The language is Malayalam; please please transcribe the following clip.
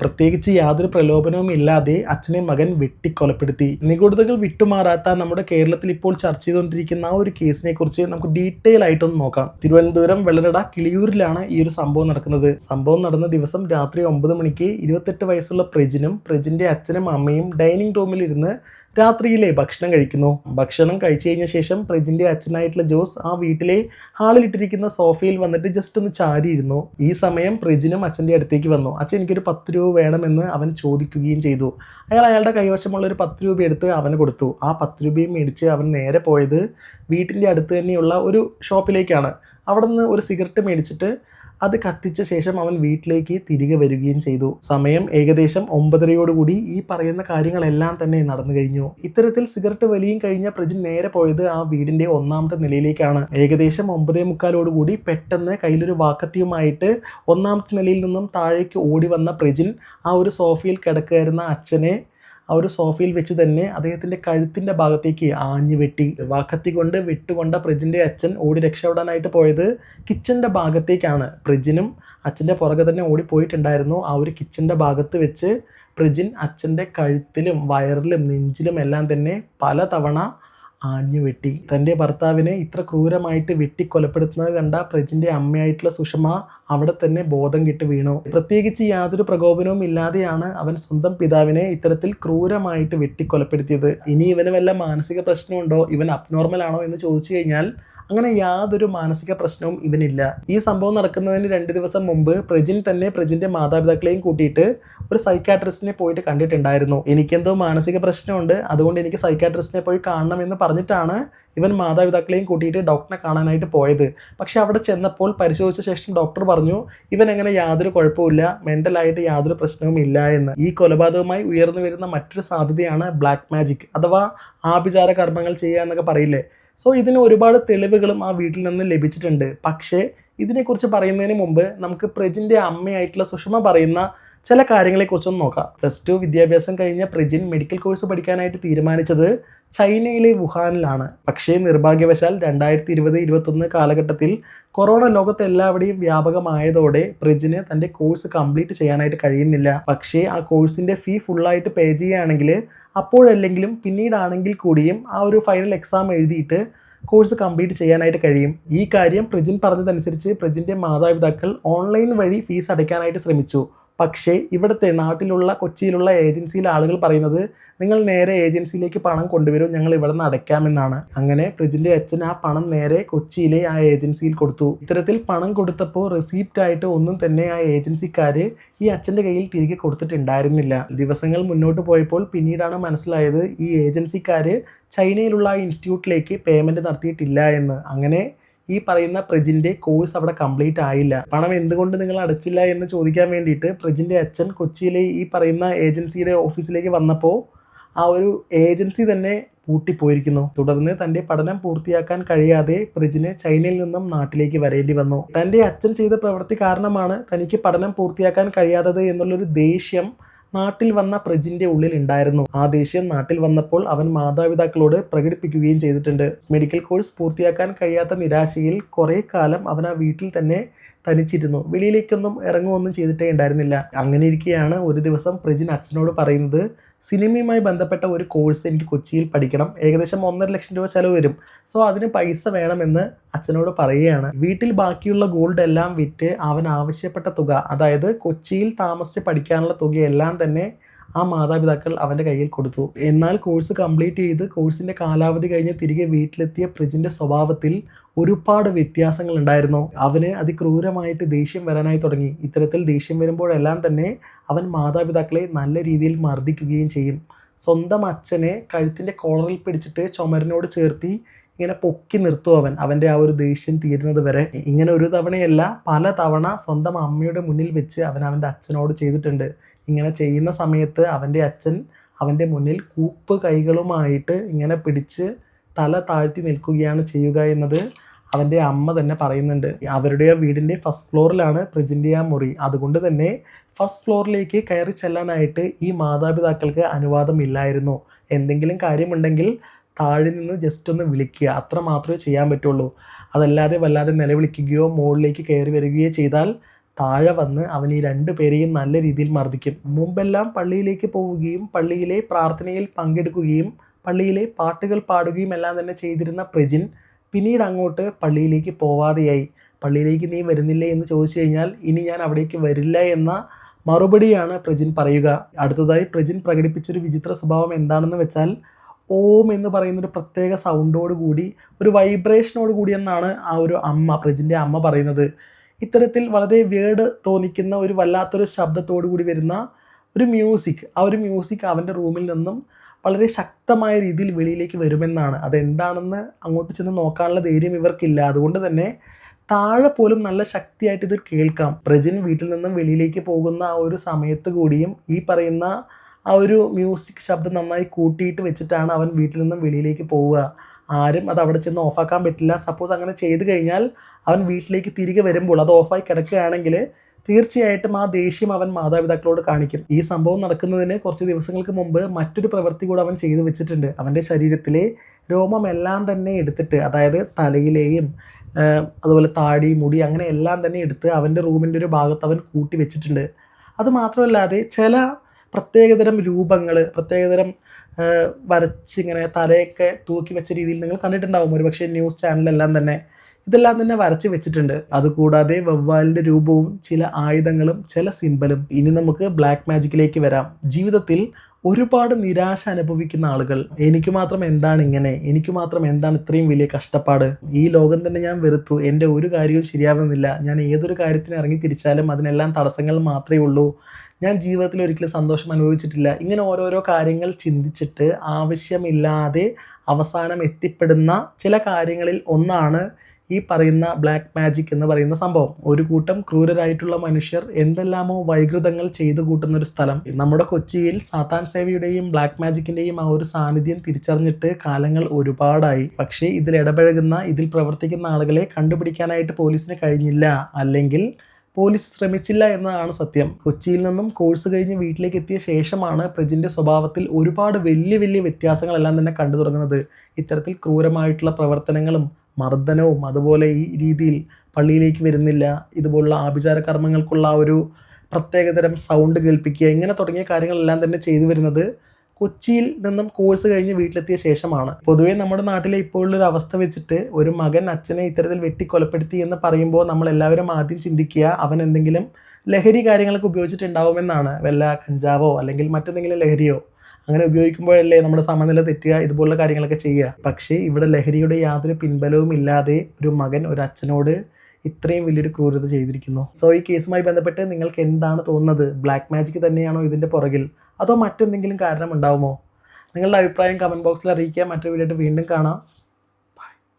പ്രത്യേകിച്ച് യാതൊരു പ്രലോഭനവും ഇല്ലാതെ അച്ഛനെ മകൻ വെട്ടിക്കൊലപ്പെടുത്തി. നിഗൂഢതകൾ വിട്ടുമാറാത്ത നമ്മുടെ കേരളത്തിൽ ഇപ്പോൾ ചർച്ച ചെയ്തുകൊണ്ടിരിക്കുന്ന ആ ഒരു കേസിനെ കുറിച്ച് നമുക്ക് ഡീറ്റെയിൽ ആയിട്ടൊന്ന് നോക്കാം. തിരുവനന്തപുരം വെള്ളരട കിളിയൂരിലാണ് ഈ ഒരു സംഭവം നടക്കുന്നത്. സംഭവം നടന്ന ദിവസം രാത്രി ഒമ്പത് മണിക്ക് ഇരുപത്തെട്ട് വയസ്സുള്ള പ്രജിനും പ്രജിന്റെ അച്ഛനും അമ്മയും ഡൈനിങ് റൂമിൽ ഇരുന്ന് രാത്രിയിലെ ഭക്ഷണം കഴിക്കുന്നു. ഭക്ഷണം കഴിച്ചു കഴിഞ്ഞ ശേഷം പ്രജിന്റെ അച്ഛനായിട്ടുള്ള ജോസ് ആ വീട്ടിലെ ഹാളിലിട്ടിരിക്കുന്ന സോഫയിൽ വന്നിട്ട് ജസ്റ്റ് ഒന്ന് ചാരിയിരുന്നു. ഈ സമയം പ്രജിനും അച്ഛന്റെ അടുത്തേക്ക് വന്നു. അച്ഛൻ എനിക്കൊരു പത്ത് രൂപ വേണമെന്ന് അവൻ ചോദിക്കുകയും ചെയ്തു. അയാൾ അയാളുടെ കൈവശമുള്ള ഒരു പത്ത് രൂപ എടുത്ത് അവന് കൊടുത്തു. ആ പത്ത് രൂപയും മേടിച്ച് അവൻ നേരെ പോയത് വീട്ടിന്റെ അടുത്ത് തന്നെയുള്ള ഒരു ഷോപ്പിലേക്കാണ് അവിടെ നിന്ന് ഒരു സിഗരറ്റ് മേടിച്ചിട്ട് അത് കത്തിച്ച ശേഷം അവൻ വീട്ടിലേക്ക് തിരികെ വരികയും ചെയ്തു. സമയം ഏകദേശം ഒമ്പതരയോടുകൂടി ഈ പറയുന്ന കാര്യങ്ങളെല്ലാം തന്നെ നടന്നു കഴിഞ്ഞു. ഇത്തരത്തിൽ സിഗരറ്റ് വലിയും കഴിഞ്ഞ പ്രജിൻ നേരെ പോയത് ആ വീടിന്റെ ഒന്നാമത്തെ നിലയിലേക്കാണ്. ഏകദേശം ഒമ്പതേ മുക്കാലോടുകൂടി പെട്ടെന്ന് കയ്യിലൊരു വാക്കത്തിയുമായിട്ട് ഒന്നാമത്തെ നിലയിൽ നിന്നും താഴേക്ക് ഓടി വന്ന പ്രജിൻ ആ ഒരു സോഫയിൽ കിടക്കുകയായിരുന്ന അച്ഛനെ ആ ഒരു സോഫയിൽ വെച്ച് തന്നെ അദ്ദേഹത്തിന്റെ കഴുത്തിന്റെ ഭാഗത്തേക്ക് ആഞ്ഞു വെട്ടി. വാക്കത്തി കൊണ്ട് വെട്ടുകൊണ്ട പ്രജിന്റെ അച്ഛൻ ഓടി രക്ഷപ്പെടാനായിട്ട് പോയത് കിച്ചന്റെ ഭാഗത്തേക്കാണ്. പ്രജിനും അച്ഛന്റെ പുറകെ തന്നെ ഓടിപ്പോയിട്ടുണ്ടായിരുന്നു ആ ഒരു കിച്ചന്റെ ഭാഗത്ത് വെച്ച് പ്രജിൻ അച്ഛന്റെ കഴുത്തിലും വയറിലും നെഞ്ചിലും എല്ലാം തന്നെ പല തവണ ആഞ്ഞു വെട്ടി. തന്റെ ഭർത്താവിനെ ഇത്ര ക്രൂരമായിട്ട് വെട്ടി കൊലപ്പെടുത്തുന്നത് കണ്ട പ്രജിന്റെ അമ്മയായിട്ടുള്ള സുഷമ അവിടെ തന്നെ ബോധം കിട്ടു വീണു. പ്രത്യേകിച്ച് യാതൊരു പ്രകോപനവും ഇല്ലാതെയാണ് അവൻ സ്വന്തം പിതാവിനെ ഇത്തരത്തിൽ ക്രൂരമായിട്ട് വെട്ടിക്കൊലപ്പെടുത്തിയത് ഇനി ഇവന് വല്ല മാനസിക പ്രശ്നമുണ്ടോ? ഇവൻ അബ്നോർമൽ ആണോ എന്ന് ചോദിച്ചു കഴിഞ്ഞാൽ അങ്ങനെ യാതൊരു മാനസിക പ്രശ്നവും ഇവനില്ല. ഈ സംഭവം നടക്കുന്നതിന് രണ്ട് ദിവസം മുമ്പ് പ്രജിൻ തന്നെ പ്രജിന്റെ മാതാപിതാക്കളെയും കൂട്ടിയിട്ട് ഒരു സൈക്കാട്രിസ്റ്റിനെ പോയിട്ട് കണ്ടിട്ടുണ്ടായിരുന്നു. എനിക്കെന്തോ മാനസിക പ്രശ്നമുണ്ട് അതുകൊണ്ട് എനിക്ക് സൈക്കാട്രിസ്റ്റിനെ പോയി കാണണം എന്ന് പറഞ്ഞിട്ടാണ് ഇവൻ മാതാപിതാക്കളെയും കൂട്ടിയിട്ട് ഡോക്ടറെ കാണാനായിട്ട് പോയത്. പക്ഷെ അവിടെ ചെന്നപ്പോൾ പരിശോധിച്ച ശേഷം ഡോക്ടർ പറഞ്ഞു ഇവൻ അങ്ങനെ യാതൊരു കുഴപ്പമില്ല മെന്റലായിട്ട് യാതൊരു പ്രശ്നവും ഇല്ല എന്ന്. ഈ കൊലപാതകമായി ഉയർന്നു വരുന്ന മറ്റൊരു സാധ്യതയാണ് ബ്ലാക്ക് മാജിക് അഥവാ ആഭിചാര കർമ്മങ്ങൾ ചെയ്യുക എന്നൊക്കെ പറയില്ലേ? സോ ഇതിന് ഒരുപാട് തെളിവുകളും ആ വീട്ടിൽ നിന്ന് ലഭിച്ചിട്ടുണ്ട്. പക്ഷേ ഇതിനെക്കുറിച്ച് പറയുന്നതിന് മുമ്പ് നമുക്ക് പ്രജിന്റെ അമ്മയായിട്ടുള്ള സുഷമ പറയുന്ന ചില കാര്യങ്ങളെക്കുറിച്ചൊന്ന് നോക്കാം. പ്ലസ് ടു വിദ്യാഭ്യാസം കഴിഞ്ഞ പ്രജിൻ മെഡിക്കൽ കോഴ്സ് പഠിക്കാനായിട്ട് തീരുമാനിച്ചത് ചൈനയിലെ വുഹാനിലാണ്. പക്ഷേ നിർഭാഗ്യവശാൽ രണ്ടായിരത്തി ഇരുപത് ഇരുപത്തൊന്ന് കാലഘട്ടത്തിൽ കൊറോണ ലോകത്ത് എല്ലാവരുടെയും വ്യാപകമായതോടെ പ്രജിന് തന്റെ കോഴ്സ് കംപ്ലീറ്റ് ചെയ്യാനായിട്ട് കഴിയുന്നില്ല. പക്ഷേ ആ കോഴ്സിന്റെ ഫീ ഫുള്ളായിട്ട് പേ ചെയ്യുകയാണെങ്കിൽ അപ്പോഴല്ലെങ്കിലും പിന്നീടാണെങ്കിൽ കൂടിയും ആ ഒരു ഫൈനൽ എക്സാം എഴുതിയിട്ട് കോഴ്സ് കംപ്ലീറ്റ് ചെയ്യാനായിട്ട് കഴിയും. ഈ കാര്യം പ്രജിൻ പറഞ്ഞതനുസരിച്ച് പ്രജിന്റെ മാതാപിതാക്കൾ ഓൺലൈൻ വഴി ഫീസ് അടയ്ക്കാനായിട്ട് ശ്രമിച്ചു. പക്ഷേ ഇവിടുത്തെ നാട്ടിലുള്ള കൊച്ചിയിലുള്ള ഏജൻസിയിലെ ആളുകൾ പറയുന്നത് നിങ്ങൾ നേരെ ഏജൻസിയിലേക്ക് പണം കൊണ്ടുവരും ഞങ്ങൾ ഇവിടെ നിന്ന് അടയ്ക്കാമെന്നാണ് അങ്ങനെ ഫ്രിഡ്ജിന്റെ അച്ഛൻ ആ പണം നേരെ കൊച്ചിയിലെ ആ ഏജൻസിയിൽ കൊടുത്തു. ഇത്തരത്തിൽ പണം കൊടുത്തപ്പോൾ റെസീപ്റ്റ് ആയിട്ട് ഒന്നും തന്നെ ആ ഏജൻസിക്കാർ ഈ അച്ഛന്റെ കയ്യിൽ തിരികെ കൊടുത്തിട്ടുണ്ടായിരുന്നില്ല. ദിവസങ്ങൾ മുന്നോട്ട് പോയപ്പോൾ പിന്നീടാണ് മനസ്സിലായത് ഈ ഏജൻസിക്കാർ ചൈനയിലുള്ള ആ ഇൻസ്റ്റിറ്റ്യൂട്ടിലേക്ക് പേയ്മെന്റ് നടത്തിയിട്ടില്ല എന്ന്. അങ്ങനെ ഈ പറയുന്ന പ്രജിന്റെ കോഴ്സ് അവിടെ കംപ്ലീറ്റ് ആയില്ല. പണം എന്തുകൊണ്ട് നിങ്ങൾ അടച്ചില്ല എന്ന് ചോദിക്കാൻ വേണ്ടിയിട്ട് പ്രജിന്റെ അച്ഛൻ കൊച്ചിയിലെ ഈ പറയുന്ന ഏജൻസിയുടെ ഓഫീസിലേക്ക് വന്നപ്പോൾ ആ ഒരു ഏജൻസി തന്നെ പൂട്ടിപ്പോയിരിക്കുന്നു. തുടർന്ന് തന്റെ പഠനം പൂർത്തിയാക്കാൻ കഴിയാതെ പ്രജിന് ചൈനയിൽ നിന്നും നാട്ടിലേക്ക് വരേണ്ടി വന്നു. തന്റെ അച്ഛൻ ചെയ്ത പ്രവൃത്തി കാരണമാണ് തനിക്ക് പഠനം പൂർത്തിയാക്കാൻ കഴിയാത്തത് എന്നുള്ളൊരു ദേഷ്യം നാട്ടിൽ വന്ന പ്രജിന്റെ ഉള്ളിൽ ഉണ്ടായിരുന്നു ആ ദേഷ്യം നാട്ടിൽ വന്നപ്പോൾ അവൻ മാതാപിതാക്കളോട് പ്രകടിപ്പിക്കുകയും ചെയ്തിട്ടുണ്ട്. മെഡിക്കൽ കോഴ്സ് പൂർത്തിയാക്കാൻ കഴിയാത്ത നിരാശയിൽ കുറേ കാലം അവൻ ആ വീട്ടിൽ തന്നെ തനിച്ചിരുന്നു. വെളിയിലേക്കൊന്നും ഇറങ്ങുകയൊന്നും ചെയ്തിട്ടേ ഉണ്ടായിരുന്നില്ല. അങ്ങനെ ഇരിക്കെയാണ് ഒരു ദിവസം പ്രജിൻ അച്ഛനോട് പറയുന്നത് സിനിമയുമായി ബന്ധപ്പെട്ട ഒരു കോഴ്സ് എനിക്ക് കൊച്ചിയിൽ പഠിക്കണം. ഏകദേശം ഒന്നര ലക്ഷം രൂപ ചിലവ് വരും. സോ അതിന് പൈസ വേണമെന്ന് അച്ഛനോട് പറയുകയാണ്. വീട്ടിൽ ബാക്കിയുള്ള ഗോൾഡ് എല്ലാം വിറ്റ് അവൻ ആവശ്യപ്പെട്ട തുക അതായത് കൊച്ചിയിൽ താമസിച്ച് പഠിക്കാനുള്ള തുകയെല്ലാം തന്നെ ആ മാതാപിതാക്കൾ അവന്റെ കയ്യിൽ കൊടുത്തു. എന്നാൽ കോഴ്സ് കംപ്ലീറ്റ് ചെയ്ത് കോഴ്സിന്റെ കാലാവധി കഴിഞ്ഞ് തിരികെ വീട്ടിലെത്തിയ പ്രിജിന്റെ സ്വഭാവത്തിൽ ഒരുപാട് വ്യത്യാസങ്ങൾ ഉണ്ടായിരുന്നു. അവന് അതിക്രൂരമായിട്ട് ദേഷ്യം വരാനായി തുടങ്ങി. ഇത്തരത്തിൽ ദേഷ്യം വരുമ്പോഴെല്ലാം തന്നെ അവൻ മാതാപിതാക്കളെ നല്ല രീതിയിൽ മർദ്ദിക്കുകയും ചെയ്യും. സ്വന്തം അച്ഛനെ കഴുത്തിന്റെ കോളറിൽ പിടിച്ചിട്ട് ചുമരനോട് ചേർത്തി ഇങ്ങനെ പൊക്കി നിർത്തും അവൻ. അവന്റെ ആ ഒരു ദേഷ്യം തീരുന്നത് വരെ. ഇങ്ങനെ ഒരു തവണയല്ല പല തവണ സ്വന്തം അമ്മയുടെ മുന്നിൽ വെച്ച് അവൻ അവന്റെ അച്ഛനോട് ചെയ്തിട്ടുണ്ട്. ഇങ്ങനെ ചെയ്യുന്ന സമയത്ത് അവന്റെ അച്ഛൻ അവന്റെ മുന്നിൽ കൂപ്പ് കൈകളുമായിട്ട് ഇങ്ങനെ പിടിച്ച് തല താഴ്ത്തി നിൽക്കുകയാണ് ചെയ്യുക എന്നത് അവന്റെ അമ്മ തന്നെ പറയുന്നുണ്ട്. അവരുടെ വീടിന്റെ ഫസ്റ്റ് ഫ്ലോറിലാണ് പ്രജിന്റെ ആ മുറി. അതുകൊണ്ട് തന്നെ ഫസ്റ്റ് ഫ്ലോറിലേക്ക് കയറി ചെല്ലാനായിട്ട് ഈ മാതാപിതാക്കൾക്ക് അനുവാദമില്ലായിരുന്നു. എന്തെങ്കിലും കാര്യമുണ്ടെങ്കിൽ താഴെ നിന്ന് ജസ്റ്റ് ഒന്ന് വിളിക്കുക. അത്ര മാത്രമേ ചെയ്യാൻ പറ്റുള്ളൂ. അതല്ലാതെ വല്ലാതെ നിലവിളിക്കുകയോ മുകളിലേക്ക് കയറി വരികയോ ചെയ്താൽ താഴെ വന്ന് അവൻ ഈ രണ്ടു പേരെയും നല്ല രീതിയിൽ മർദ്ദിക്കും. മുമ്പെല്ലാം പള്ളിയിലേക്ക് പോവുകയും പള്ളിയിലെ പ്രാർത്ഥനയിൽ പങ്കെടുക്കുകയും പള്ളിയിലെ പാട്ടുകൾ പാടുകയും എല്ലാം തന്നെ ചെയ്തിരുന്ന പ്രജിൻ പിന്നീട് അങ്ങോട്ട് പള്ളിയിലേക്ക് പോവാതെയായി. പള്ളിയിലേക്ക് നീ വരുന്നില്ലേ? എന്ന് ചോദിച്ചു കഴിഞ്ഞാൽ ഇനി ഞാൻ അവിടേക്ക് വരില്ല എന്ന മറുപടിയാണ് പ്രജിൻ പറയുക. അടുത്തതായി പ്രജിൻ പ്രകടിപ്പിച്ചൊരു വിചിത്ര സ്വഭാവം എന്താണെന്ന് വെച്ചാൽ ഓം എന്ന് പറയുന്ന ഒരു പ്രത്യേക സൗണ്ടോട് കൂടി ഒരു വൈബ്രേഷനോട് കൂടി എന്നാണ് ആ ഒരു അമ്മ പ്രജിന്റെ അമ്മ പറയുന്നത്. ഇത്തരത്തിൽ വളരെ വേർഡ് തോന്നിക്കുന്ന ഒരു വല്ലാത്തൊരു ശബ്ദത്തോടു കൂടി വരുന്ന ഒരു മ്യൂസിക് ആ ഒരു മ്യൂസിക് അവന്റെ റൂമിൽ നിന്നും വളരെ ശക്തമായ രീതിയിൽ വെളിയിലേക്ക് വരുമെന്നാണ്. അതെന്താണെന്ന് അങ്ങോട്ട് ചെന്ന് നോക്കാനുള്ള ധൈര്യം ഇവർക്കില്ല. അതുകൊണ്ട് തന്നെ താഴെ പോലും നല്ല ശക്തിയായിട്ട് ഇത് കേൾക്കാം. പ്രജിൻ വീട്ടിൽ നിന്നും വെളിയിലേക്ക് പോകുന്ന ആ ഒരു സമയത്ത് കൂടിയും ഈ പറയുന്ന ആ ഒരു മ്യൂസിക് ശബ്ദം നന്നായി കൂട്ടിയിട്ട് വെച്ചിട്ടാണ് അവൻ വീട്ടിൽ നിന്നും വെളിയിലേക്ക് പോവുക. ആരും അത് അവിടെ ചെന്ന് ഓഫാക്കാൻ പറ്റില്ല. സപ്പോസ് അങ്ങനെ ചെയ്തു കഴിഞ്ഞാൽ അവൻ വീട്ടിലേക്ക് തിരികെ വരുമ്പോൾ അത് ഓഫായി കിടക്കുകയാണെങ്കിൽ തീർച്ചയായിട്ടും ആ ദേഷ്യം അവൻ മാതാപിതാക്കളോട് കാണിക്കും. ഈ സംഭവം നടക്കുന്നതിന് കുറച്ച് ദിവസങ്ങൾക്ക് മുമ്പ് മറ്റൊരു പ്രവൃത്തി കൂടെ അവൻ ചെയ്തു വെച്ചിട്ടുണ്ട്. അവന്റെ ശരീരത്തിലെ രോമമെല്ലാം തന്നെ എടുത്തിട്ട് അതായത് തലയിലെയും അതുപോലെ താടി മുടി അങ്ങനെ എല്ലാം തന്നെ എടുത്ത് അവന്റെ റൂമിന്റെ ഒരു ഭാഗത്ത് അവൻ കൂട്ടി വെച്ചിട്ടുണ്ട്. അത് മാത്രമല്ലാതെ ചില പ്രത്യേകതരം രൂപങ്ങൾ പ്രത്യേകതരം വരച്ചിങ്ങനെ തലയൊക്കെ തൂക്കി വെച്ച രീതിയിൽ നിങ്ങൾ കണ്ടിട്ടുണ്ടാവും. ഒരുപക്ഷെ ന്യൂസ് ചാനലെല്ലാം തന്നെ ഇതെല്ലാം തന്നെ വരച്ച് വെച്ചിട്ടുണ്ട്. അതുകൂടാതെ വവ്വാലിന്റെ രൂപവും ചില ആയുധങ്ങളും ചില സിമ്പലും ഇനി നമുക്ക് ബ്ലാക്ക് മാജിക്കിലേക്ക് വരാം. ജീവിതത്തിൽ ഒരുപാട് നിരാശ അനുഭവിക്കുന്ന ആളുകൾ എനിക്ക് മാത്രം എന്താണ് ഇങ്ങനെ? എനിക്ക് മാത്രം എന്താണ് ഇത്രയും വലിയ കഷ്ടപ്പാട്? ഈ ലോകം തന്നെ ഞാൻ വെറുത്തു. എന്റെ ഒരു കാര്യവും ശരിയാവുന്നില്ല. ഞാൻ ഏതൊരു കാര്യത്തിന് ഇറങ്ങി തിരിച്ചാലും അതിനെല്ലാം തടസ്സങ്ങൾ മാത്രമേ ഉള്ളൂ. ഞാൻ ജീവിതത്തിൽ ഒരിക്കലും സന്തോഷം അനുഭവിച്ചിട്ടില്ല. ഇങ്ങനെ ഓരോരോ കാര്യങ്ങൾ ചിന്തിച്ചിട്ട് ആവശ്യമില്ലാതെ അവസാനം എത്തിപ്പെടുന്ന ചില കാര്യങ്ങളിൽ ഒന്നാണ് ഈ പറയുന്ന ബ്ലാക്ക് മാജിക് എന്ന് പറയുന്ന സംഭവം. ഒരു കൂട്ടം ക്രൂരരായിട്ടുള്ള മനുഷ്യർ എന്തെല്ലാമോ വൈകൃതങ്ങൾ ചെയ്തു കൂട്ടുന്ന ഒരു സ്ഥലം. നമ്മുടെ കൊച്ചിയിൽ സാത്താൻ സേവയുടെയും ബ്ലാക്ക് മാജിക്കിന്റെയും ആ ഒരു സാന്നിധ്യം തിരിച്ചറിഞ്ഞിട്ട് കാലങ്ങൾ ഒരുപാടായി. പക്ഷേ ഇതിൽ ഇടപഴകുന്ന ഇതിൽ പ്രവർത്തിക്കുന്ന ആളുകളെ കണ്ടുപിടിക്കാനായിട്ട് പോലീസിന് കഴിഞ്ഞില്ല. അല്ലെങ്കിൽ പോലീസ് ശ്രമിച്ചില്ല എന്നതാണ് സത്യം. കൊച്ചിയിൽ നിന്നും കോഴ്സ് കഴിഞ്ഞ് വീട്ടിലേക്ക് എത്തിയ ശേഷമാണ് പ്രജിന്റെ സ്വഭാവത്തിൽ ഒരുപാട് വലിയ വലിയ വ്യത്യാസങ്ങളെല്ലാം തന്നെ കണ്ടു തുടങ്ങുന്നത്. ഇത്തരത്തിൽ ക്രൂരമായിട്ടുള്ള പ്രവർത്തനങ്ങളും മർദ്ദനവും അതുപോലെ ഈ രീതിയിൽ പള്ളിയിലേക്ക് വരുന്നില്ല ഇതുപോലുള്ള ആഭിചാര കർമ്മങ്ങൾക്കുള്ള ഒരു പ്രത്യേകതരം സൗണ്ട് കേൾപ്പിക്കുക ഇങ്ങനെ തുടങ്ങിയ കാര്യങ്ങളെല്ലാം തന്നെ ചെയ്തു വരുന്നത് കൊച്ചിയിൽ നിന്നും കോഴ്സ് കഴിഞ്ഞ് വീട്ടിലെത്തിയ ശേഷമാണ്. പൊതുവേ നമ്മുടെ നാട്ടിലെ ഇപ്പോഴുള്ള അവസ്ഥ വെച്ചിട്ട് ഒരു മകൻ അച്ഛനെ ഇത്തരത്തിൽ വെട്ടിക്കൊലപ്പെടുത്തി എന്ന് പറയുമ്പോൾ നമ്മൾ എല്ലാവരും ആദ്യം ചിന്തിക്കുക അവൻ എന്തെങ്കിലും ലഹരി കാര്യങ്ങളൊക്കെ ഉപയോഗിച്ചിട്ടുണ്ടാവുമെന്നാണ്. വല്ല കഞ്ചാവോ അല്ലെങ്കിൽ മറ്റെന്തെങ്കിലും ലഹരിയോ അങ്ങനെ ഉപയോഗിക്കുമ്പോഴല്ലേ നമ്മുടെ സമനില തെറ്റുക ഇതുപോലുള്ള കാര്യങ്ങളൊക്കെ ചെയ്യുക. പക്ഷേ ഇവിടെ ലഹരിയുടെ യാതൊരു പിൻബലവും ഇല്ലാതെ ഒരു മകൻ ഒരു അച്ഛനോട് ഇത്രയും വലിയൊരു ക്രൂരത ചെയ്തിരിക്കുന്നു. സോ ഈ കേസുമായി ബന്ധപ്പെട്ട് നിങ്ങൾക്ക് എന്താണ് തോന്നുന്നത്? ബ്ലാക്ക് മാജിക് തന്നെയാണോ ഇതിന്റെ പുറകിൽ? അതോ മറ്റെന്തെങ്കിലും കാരണം നിങ്ങളുടെ അഭിപ്രായം കമന്റ് ബോക്സിൽ അറിയിക്കുക. മറ്റൊരു വീഡിയോ വീണ്ടും കാണാം.